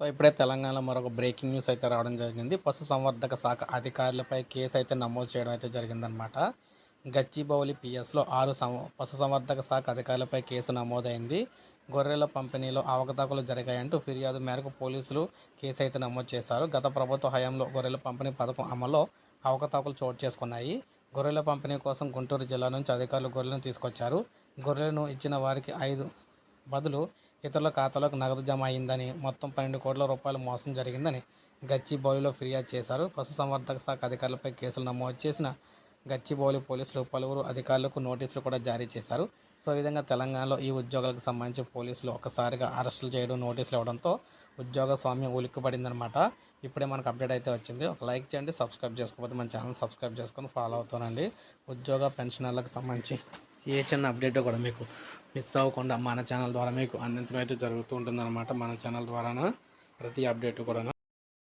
So ఇప్పుడే తెలంగాణలో మరొక బ్రేకింగ్ న్యూస్ అయితే రావడం జరిగింది. పశు సంవర్ధక శాఖ అధికారులపై కేసు అయితే నమోదు చేయడం అయితే జరిగిందనమాట గచ్చిబౌలి పిఎస్లో ఆరు సం పశు సంవర్ధక శాఖ అధికారులపై కేసు నమోదైంది. గొర్రెల పంపిణీలో అవకతవకలు జరిగాయంటూ ఫిర్యాదు మేరకు పోలీసులు కేసు అయితే నమోదు చేశారు. గత ప్రభుత్వ హయాంలో గొర్రెల పంపిణీ పథకం అమల్లో అవకతవకలు చోటు చేసుకున్నాయి. గొర్రెల పంపిణీ కోసం గుంటూరు జిల్లా నుంచి అధికారులు గొర్రెలను తీసుకొచ్చారు. గొర్రెలను ఇచ్చిన వారికి ఐదు బదులు ఇతరుల ఖాతాలోకి నగదు జమ అయిందని మొత్తం పన్నెండు కోట్ల రూపాయల మోసం జరిగిందని గచ్చిబౌలిలో ఫిర్యాదు చేశారు. పశుసంవర్ధక శాఖ అధికారులపై కేసులు నమోదు చేసిన గచ్చిబౌలి పోలీసులు పలువురు అధికారులకు నోటీసులు కూడా జారీ చేశారు. సో ఈ విధంగా తెలంగాణలో ఈ ఉద్యోగాలకు సంబంధించి పోలీసులు ఒకసారిగా అరెస్టులు చేయడం నోటీసులు ఇవ్వడంతో ఉద్యోగ స్వామ్యం ఉలిక్కిపడిందనమాట ఇప్పుడే మనకు అప్డేట్ అయితే వచ్చింది. ఒక లైక్ చేయండి సబ్స్క్రైబ్ చేసుకోకపోతే మన ఛానల్ సబ్స్క్రైబ్ చేసుకొని ఫాలో అవుతానండి. ఉద్యోగ పెన్షనర్లకు సంబంధించి ఏ చిన్న అప్డేట్ కూడా మీకు మిస్ అవ్వకుండా మన ఛానల్ ద్వారా మీకు అందించడం అయితే జరుగుతూ ఉంటుందన్నమాట. మన ఛానల్ ద్వారా ప్రతి అప్డేట్ కూడా